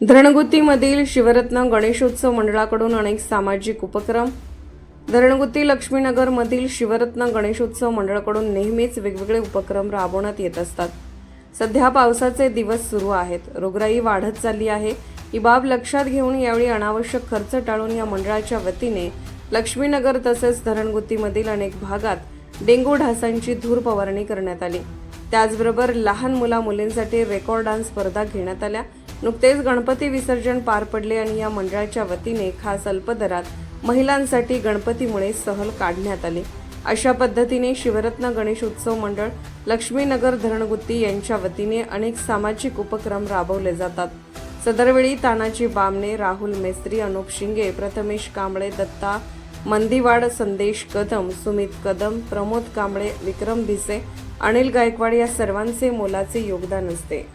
धरणगुतीमधील शिवरत्न गणेशोत्सव मंडळाकडून अनेक सामाजिक उपक्रम. धरणगुती लक्ष्मीनगरमधील शिवरत्न गणेशोत्सव मंडळाकडून नेहमीच वेगवेगळे उपक्रम राबवण्यात येत असतात. सध्या पावसाचे दिवस सुरू आहेत. रोगराई वाढत चालली आहे. ही बाब लक्षात घेऊन यावेळी अनावश्यक खर्च टाळून या मंडळाच्या वतीने लक्ष्मीनगर तसेच धरणगुतीमधील अनेक भागात डेंगू ढासांची धूर फवारणी करण्यात आली. त्याचबरोबर लहान मुला मुलींसाठी रेकॉर्ड डान्स स्पर्धा घेण्यात आल्या. नुकतेच गणपती विसर्जन पार पडले आणि या मंडळाच्या वतीने खास अल्पदरात महिलांसाठी गणपतीमुळे सहल काढण्यात आली. अशा पद्धतीने शिवरत्न गणेश उत्सव मंडळ लक्ष्मीनगर धरणगुत्ती यांच्या वतीने अनेक सामाजिक उपक्रम राबवले जातात. सदरवेळी तानाजी बामणे राहुल मेस्त्री अनुप शिंगे प्रथमेश कांबळे दत्ता मंदिवाड संदेश कदम सुमित कदम प्रमोद कांबळे विक्रम भिसे अनिल गायकवाड या सर्वांचे मोलाचे योगदान असते.